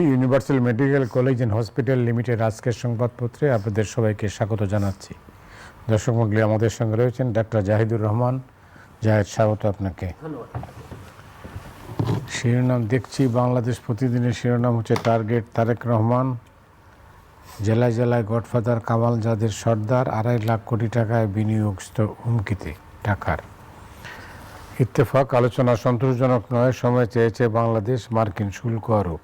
Universal medical college and hospital limited আজকের সংবাদপত্রে আপনাদের সবাইকে স্বাগত জানাচ্ছি। দর্শক মন্ডলী আমাদের সঙ্গে রয়েছেন ডাক্তার জাহিদুর রহমান। জাহেদ স্বাগত আপনাকে। শিরোনাম দেখছি বাংলাদেশ প্রতিদিনের শিরোনাম হচ্ছে টার্গেট তারেক রহমান জেলায় জেলায় গডফাদার কামাল যাদের সর্দার আড়াই লাখ কোটি টাকায় বিনিয়োগ হুমকিতে টাকার ইত্তেফাক আলোচনা সন্তোষজনক নয় সময় চেয়েছে বাংলাদেশ মার্কিন শুল্ক আরোপ।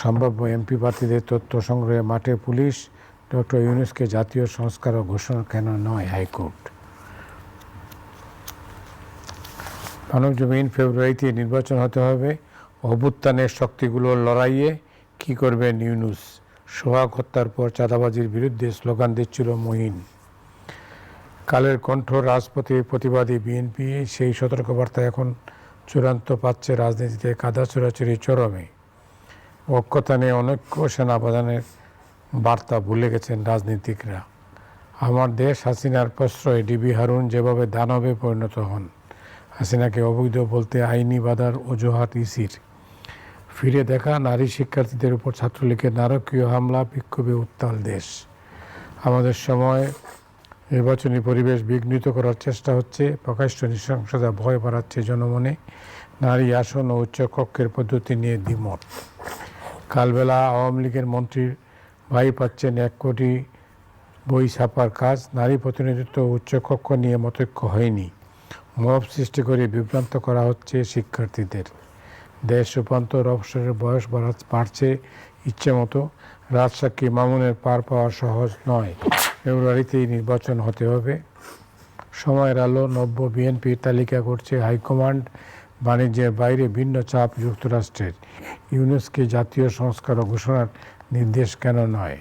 সম্ভাব্য এমপি প্রার্থীদের তথ্য সংগ্রহে মাঠে পুলিশ। ডক্টর ইউনুসকে জাতীয় সংস্কার ঘোষণা কেন নয় হাইকোর্ট? মানব জমিন ফেব্রুয়ারিতে নির্বাচন হতে হবে। অভ্যুত্থানের শক্তিগুলোর লড়াইয়ে কি করবেন ইউনুস? সোহাগ হত্যার পর চাঁদাবাজির বিরুদ্ধে স্লোগান দিচ্ছিল মহিন। কালের কণ্ঠ রাজপথে প্রতিবাদী বিএনপি, সেই সতর্কবার্তা এখন চূড়ান্ত পাচ্ছে রাজনীতিতে কাদা চোরাচুরি চরমে। অক্ষতানে অনৈক্য সেনা প্রধানের বার্তা ভুলে গেছেন রাজনীতিকরা। আমার দেশ হাসিনার প্রশ্রয়, ডিবি হারুন যেভাবে দানবে পরিণত হন, হাসিনাকে অবৈধ বলতে আইনি বাধার অজুহাত ইসির। ফিরে দেখা নারী শিক্ষার্থীদের উপর ছাত্রলীগের নারকীয় হামলা, বিক্ষোভে উত্তাল দেশ। আমাদের সময় নির্বাচনী পরিবেশ বিঘ্নিত করার চেষ্টা হচ্ছে, প্রকাশ্য নৃশংসতা ভয় বাড়াচ্ছে জনমনে। নারী আসন ও উচ্চকক্ষের পদ্ধতি নিয়ে দ্বিমত। কালবেলা আওয়ামী লীগের মন্ত্রীর ভাই পাচ্ছেন এক কোটি বই ছাপার কাজ। নারী প্রতিনিধিত্ব উচ্চকক্ষ নিয়ে মতৈক্য হয়নি। মব সৃষ্টি করে বিভ্রান্ত করা হচ্ছে শিক্ষার্থীদের। দেশ রূপান্তর অবসরের বয়স বাড়া, বাড়ছে ইচ্ছে মতো। রাজসাক্ষী মামুনের পার পাওয়া সহজ নয়। ফেব্রুয়ারিতেই নির্বাচন হতে হবে। সময়ের আলো, নব্য বিএনপির তালিকা করছে হাইকমান্ড। বাণিজ্যের বাইরে ভিন্ন চাপ যুক্তরাষ্ট্রের। ইউনেস্কে জাতীয় সংস্কার ও ঘোষণার নির্দেশ কেন নয়?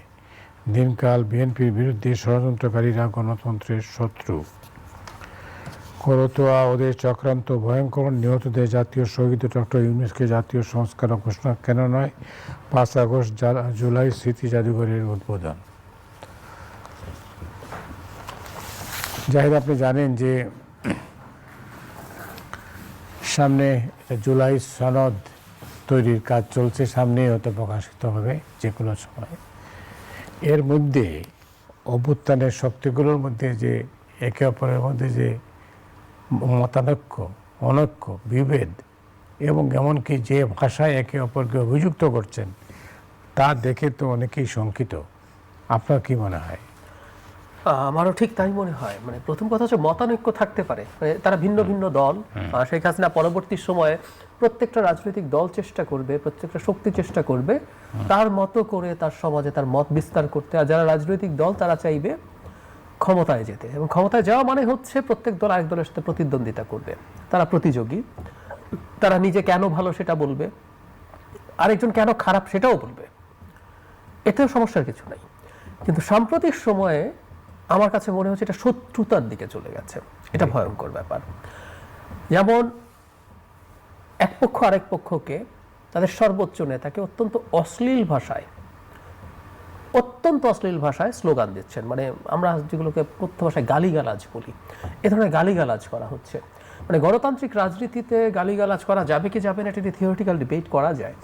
দিনকাল বিএনপির বিরুদ্ধে ষড়যন্ত্রকারীরা গণতন্ত্রের শত্রু। করতোয়া ওদের চক্রান্ত ভয়ঙ্কর, নিহতদের জাতীয় শহীদ ডক্টর ইউনুসকে জাতীয় সংস্কার ঘোষণা কেন নয়? পাঁচ আগস্ট জুলাই স্মৃতি জাদুঘরের উদ্বোধন। জাহিদ, আপনি জানেন যে সামনে জুলাই সনদ তৈরির কাজ চলছে, সামনেই হয়তো প্রকাশিত হবে যে কোনো সময়। এর মধ্যে অভ্যুত্থানের শক্তিগুলোর মধ্যে যে একে অপরের মধ্যে যে মতানৈক্য, অনৈক্য, বিভেদ এবং এমনকি যে ভাষায় একে অপরকে অভিযুক্ত করছেন, তা দেখে তো অনেকেই শঙ্কিত। আপনার কি মনে হয়? আমারও ঠিক তাই মনে হয়। মানে প্রথম কথা হচ্ছে মতানৈক্য থাকতে পারে। মানে তারা ভিন্ন ভিন্ন দল। শেখ হাসিনা পরবর্তী সময়ে প্রত্যেকটা রাজনৈতিক দল চেষ্টা করবে প্রত্যেকটা শক্তি চেষ্টা করবে। তার মতো করে তার সমাজে তার মত বিস্তার করতে আর যারা রাজনৈতিক দল তারা চাইবে ক্ষমতায় যেতে। এবং ক্ষমতায় যাওয়া মানে হচ্ছে প্রত্যেক দল আরেক দলের সাথে প্রতিদ্বন্দ্বিতা করবে। তারা প্রতিযোগী। তারা নিজে কেন ভালো সেটা বলবে। আরেকজন কেন খারাপ সেটাও বলবে। এতেও সমস্যার কিছু নাই। কিন্তু সাম্প্রতিক সময়ে আমার কাছে মনে হচ্ছে এটা শত্রুতার দিকে চলে গেছে। এটা ভয়ঙ্কর ব্যাপার। যেমন এক পক্ষ আরেক পক্ষকে তাদের সর্বোচ্চ নেতাকে অত্যন্ত অশ্লীল ভাষায় অত্যন্ত অশ্লীল ভাষায় স্লোগান দিচ্ছেন। মানে আমরা যেগুলোকে কথ্য ভাষায় গালিগালাজ বলি এ ধরনের গালিগালাজ করা হচ্ছে। মানে গণতান্ত্রিক রাজনীতিতে গালিগালাজ করা যাবে কি যাবে না এটা থিওরিটিক্যাল ডিবেট করা যায়।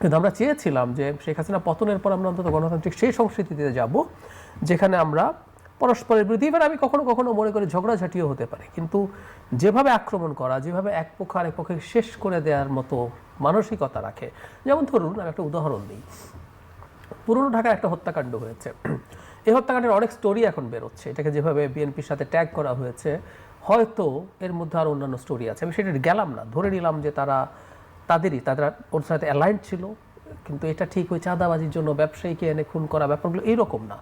কিন্তু আমরা চেয়েছিলাম যে শেখ হাসিনা পতনের পর আমরা অন্তত গণতান্ত্রিক সেই সংস্কৃতিতে যাব। যেখানে আমরা পরস্পরের বিরুদ্ধে এবার আমি কখনো কখনো মনে করি ঝগড়াঝাটিও হতে পারে, কিন্তু যেভাবে আক্রমণ করা, যেভাবে এক পক্ষ আরেক পক্ষে শেষ করে দেওয়ার মতো মানসিকতা রাখে। যেমন ধরুন, আমি একটা উদাহরণ দিই। পুরনো ঢাকায় একটা হত্যাকাণ্ড হয়েছে। এই হত্যাকাণ্ডের অনেক স্টোরি এখন বেরোচ্ছে। এটাকে যেভাবে বিএনপির সাথে ট্যাগ করা হয়েছে, হয়তো এর মধ্যে আরও অন্যান্য স্টোরি আছে। আমি সেটা গেলাম না। ধরে নিলাম যে তারা, তাদেরই, তাদের ওর সাথে অ্যালাইন্ড ছিল, কিন্তু এটা ঠিক ওই চাঁদাবাজির জন্য ব্যবসায়ীকে এনে খুন করা ব্যাপারগুলো এইরকম না।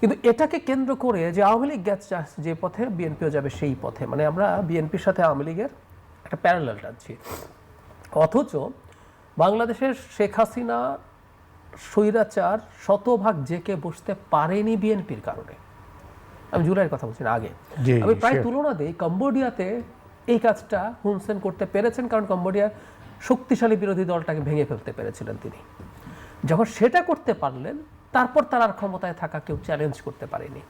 কিন্তু এটাকে কেন্দ্র করে যে আওয়ামী লীগ গেছে যে পথে বিএনপিও যাবে সেই পথে। মানে আমরা বিএনপির সাথে আওয়ামী লীগের একটা প্যারালাল টানছি অথচ বাংলাদেশের শেখ হাসিনা স্বৈরাচার শতভাগ জেকে বসতে পারেনি বিএনপির কারণে। আমি জুলাইয়ের কথা বলছি না আগে। আমি প্রায়. তুলনা দিই কম্বোডিয়াতে এই কাজটা হুনসেন করতে পেরেছেন কারণ কম্বোডিয়ার শক্তিশালী বিরোধী দলটাকে ভেঙে ফেলতে পেরেছিলেন তিনি। যখন সেটা করতে পারলেন তারপর তার ক্ষমতায় থাকা কেউ চ্যালেঞ্জ করতে পারেনি।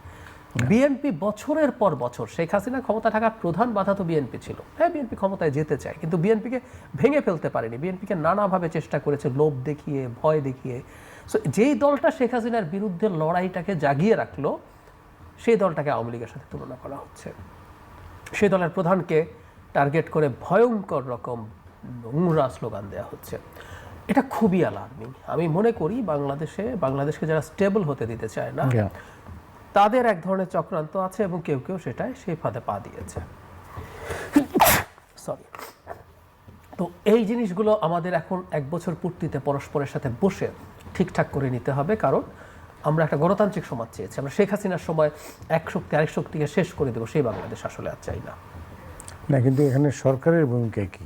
বিএনপি বছরের পর বছর শেখ হাসিনা ক্ষমতা থাকার প্রধান বাধা তো বিএনপি ছিল। হ্যাঁ বিএনপি ক্ষমতায় যেতে চায়, কিন্তু বিএনপিকে ভেঙে ফেলতে পারেনি। বিএনপিকে নানাভাবে চেষ্টা করেছে, লোভ দেখিয়ে, ভয় দেখিয়ে। সো যেই দলটা শেখ হাসিনার বিরুদ্ধে লড়াইটাকে জাগিয়ে রাখল, সেই দলটাকে আওয়ামী লীগের সাথে তুলনা করা হচ্ছে। সেই দলের প্রধানকে টার্গেট করে ভয়ঙ্কর রকম নোংরা স্লোগান দেওয়া হচ্ছে। এটা খুবই অ্যালার্মিং আমি মনে করি বাংলাদেশে বাংলাদেশকে যারা স্টেবল হতে দিতে চায় না. তাদের এক ধরনের চক্রান্ত আছে এবং কেউ কেউ সেটাই সেই ফাঁদে পা দিয়েছে। সরি তো এই জিনিসগুলো আমাদের এখন এক বছর পূর্তিতে পরস্পরের সাথে বসে ঠিকঠাক করে নিতে হবে কারণ আমরা একটা গণতান্ত্রিক সমাজ চেয়েছি। আমরা শেখ হাসিনার সময় এক শক্তি আরেক শক্তিকে শেষ করে দেবো সেই বাংলাদেশ আসলে আর চাই না। না কিন্তু এখানে সরকারের ভূমিকা কি?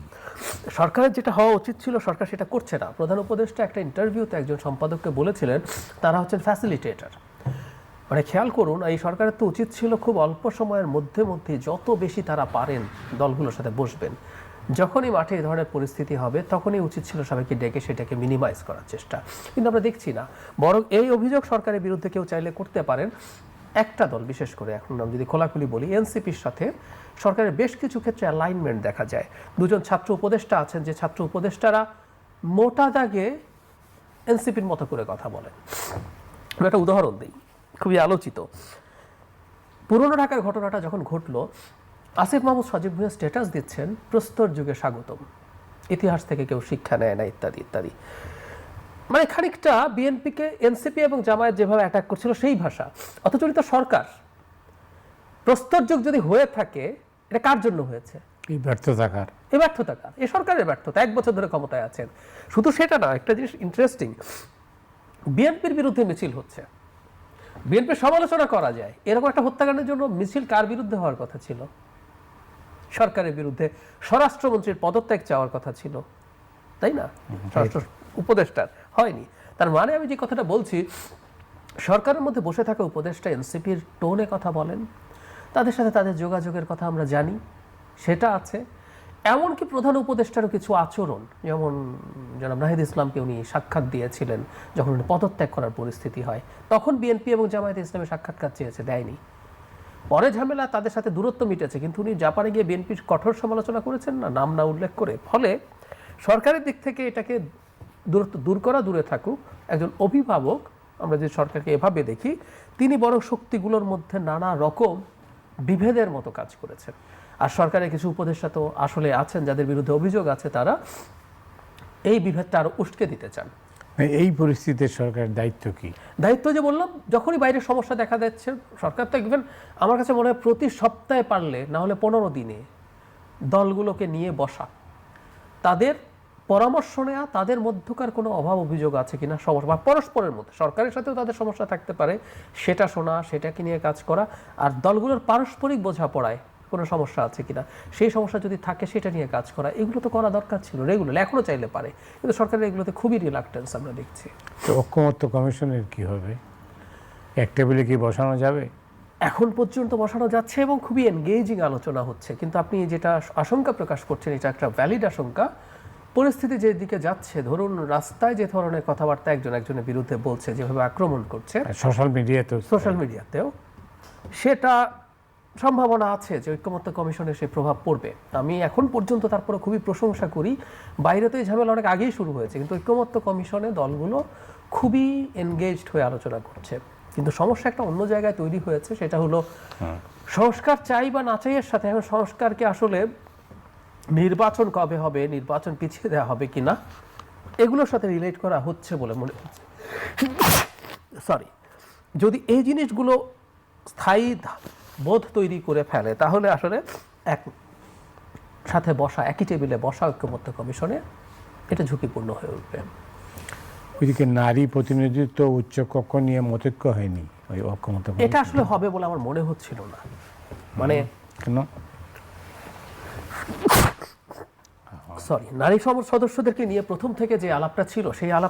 সরকারের যেটা হওয়া উচিত ছিল, সরকার সেটা করছে না। প্রধান উপদেষ্টা একটা ইন্টারভিউতে একজন সম্পাদককে বলেছিলেন, তারা হচ্ছেন ফ্যাসিলিটেটার মানে খেয়াল করুন, এই সরকারের তো উচিত ছিল খুব অল্প সময়ের মধ্যে মধ্যে যত বেশি তারা পারেন দলগুলোর সাথে বসবেন। যখনই মাঠে এই ধরনের পরিস্থিতি হবে, তখনই উচিত ছিল সবাইকে ডেকে সেটাকে মিনিমাইজ করার চেষ্টা। কিন্তু আমরা দেখছি না। বরং এই অভিযোগ সরকারের বিরুদ্ধে কেউ চাইলে করতে পারেন। একটা দল, বিশেষ করে এখন আমি যদি খোলাখুলি বলি, এনসিপির সাথে সরকারের বেশ কিছু ক্ষেত্রে অ্যালাইনমেন্ট দেখা যায়। দুজন ছাত্র উপদেষ্টা আছেন, যে ছাত্র উপদেষ্টারা মোটা দাগে এনসিপির মতো করে কথা বলেন। আমি একটা উদাহরণ দিই, খুবই আলোচিত। পুরনো ঢাকার ঘটনাটা যখন ঘটলো, আসিফ মাহমুদ সজীব ভুঁইয়া স্ট্যাটাস দিচ্ছেন, প্রস্তর যুগে স্বাগতম। ইতিহাস থেকে কেউ শিক্ষা নেয় না, ইত্যাদি ইত্যাদি। মানে খানিকটা বিএনপিকে এনসিপি এবং জামায়াত যেভাবে অ্যাটাক করছিল সেই ভাষা। অথচ তো সরকার প্রস্তর যুগ যদি হয়ে থাকে এটা কার জন্য হয়েছে? এই ব্যর্থতা কার এই ব্যর্থতা কার এ সরকারের ব্যর্থতা এক বছর ধরে ক্ষমতায় আছেন। শুধু সেটা না একটা জিনিস ইন্টারেস্টিং বিএনপির বিরুদ্ধে মিছিল হচ্ছে। বিএনপির সমালোচনা করা যায়। এরকম একটা হত্যাকাণ্ডের জন্য মিছিল কার বিরুদ্ধে হওয়ার কথা ছিল? সরকারের বিরুদ্ধে স্বরাষ্ট্রমন্ত্রীর পদত্যাগ চাওয়ার কথা ছিল। তাই না? স্বরাষ্ট্র উপদেষ্টার। হয়নি। তার মানে আমি যে কথাটা বলছি, সরকারের মধ্যে বসে থাকা উপদেষ্টা এনসিপির টোনে কথা বলেন, তাদের সাথে তাদের যোগাযোগের কথা আমরা জানি, সেটা আছে। এমনকি প্রধান উপদেষ্টারও কিছু আচরণ, যেমন জনাব নাহিদ ইসলামকে উনি সাক্ষাৎ দিয়েছিলেন যখন উনি পদত্যাগ করার পরিস্থিতি হয়। তখন বিএনপি এবং জামায়াত ইসলামের সাক্ষাৎকার চেয়েছে, দেয়নি। পরে ঝামেলা তাদের সাথে দূরত্ব মিটেছে, কিন্তু উনি জাপানে গিয়ে বিএনপির কঠোর সমালোচনা করেছেন না, নাম না উল্লেখ করে। ফলে সরকারের দিক থেকে এটাকে দূরত্ব দূর করা দূরে থাকুক। একজন অভিভাবক আমরা যে সরকারকে এভাবে দেখি তিনি বড় শক্তিগুলোর মধ্যে নানা রকম বিভেদের মতো কাজ করেছেন। আর সরকারের কিছু উপদেষ্টা তো আসলে আছেন যাদের বিরুদ্ধে অভিযোগ আছে তারা এই বিভেদটা আরও উস্কে দিতে চান। এই পরিস্থিতিতে সরকারের দায়িত্ব কি? দায়িত্ব যে বললাম যখনই বাইরে সমস্যা দেখা যাচ্ছে সরকার তো ইভেন আমার কাছে মনে হয় প্রতি সপ্তাহে পারলে না হলে পনেরো দিনে দলগুলোকে নিয়ে বসা। তাদের পরামর্শ নেওয়া তাদের মধ্যকার কোনো অভাব অভিযোগ আছে কিনা? সমস্যা বা পরস্পরের মধ্যে সরকারের সাথেও তাদের সমস্যা থাকতে পারে। সেটা শোনা সেটাকে নিয়ে কাজ করা আর দলগুলোর পারস্পরিক বোঝাপড়ায় কোনো সমস্যা আছে কিনা? সেই সমস্যা যদি থাকে সেটা নিয়ে কাজ করা এগুলো তো করা দরকার ছিল রেগুলার এখনও চাইলে পারে। কিন্তু সরকারের এগুলোতে খুবই রিলাক্টেন্স আমরা দেখছি। তো ঐক্যমত্য কমিশনের কি হবে? এক টেবিলে কি বসানো যাবে? এখন পর্যন্ত বসানো যাচ্ছে এবং খুবই এনগেজিং আলোচনা হচ্ছে। কিন্তু আপনি যেটা আশঙ্কা প্রকাশ করছেন এটা একটা ভ্যালিড আশঙ্কা। পরিস্থিতি যে দিকে যাচ্ছে ধরুন রাস্তায় যে ধরনের কথাবার্তা একজন একজনের বিরুদ্ধে বলছে যেভাবে আক্রমণ করছে সোশ্যাল মিডিয়া তো সোশ্যাল মিডিয়াতেও সেটা সম্ভাবনা আছে যে ঐক্যমত্য কমিশনের সেই প্রভাব পড়বে। আমি এখন পর্যন্ত তারপরে খুবই প্রশংসা করি বাইরে তো এই ঝামেলা অনেক আগেই শুরু হয়েছে কিন্তু ঐক্যমত্য কমিশনে দলগুলো খুবই এনগেজড হয়ে আলোচনা করছে। কিন্তু সমস্যা একটা অন্য জায়গায় তৈরি হয়েছে সেটা হলো সংস্কার চাই বা না চাইয়ের সাথে এখন সংস্কারকে আসলে নির্বাচন কবে হবে নির্বাচন পিছিয়ে দেওয়া হবে কিনা এগুলোর সাথে রিলেট করা হচ্ছে বলে মনে হচ্ছে। সরি যদি এই জিনিসগুলো স্থায়ী বোধ তৈরি করে ফেলে তাহলে আসলে এক সাথে বসা একই টেবিলে বসা ঐক্যমত্য কমিশনে এটা ঝুঁকিপূর্ণ হয়ে উঠবে। ওইদিকে নারী প্রতিনিধিত্ব উচ্চ কক্ষ নিয়ে মতৈক্য হয়নি ওই কমিশন। এটা আসলে হবে বলে আমার মনে হচ্ছিল না। মানে কেন? সরি নারী সমাজ সদস্যদেরকে নিয়ে প্রথম থেকে যে আলাপটা ছিল সেই আলাপ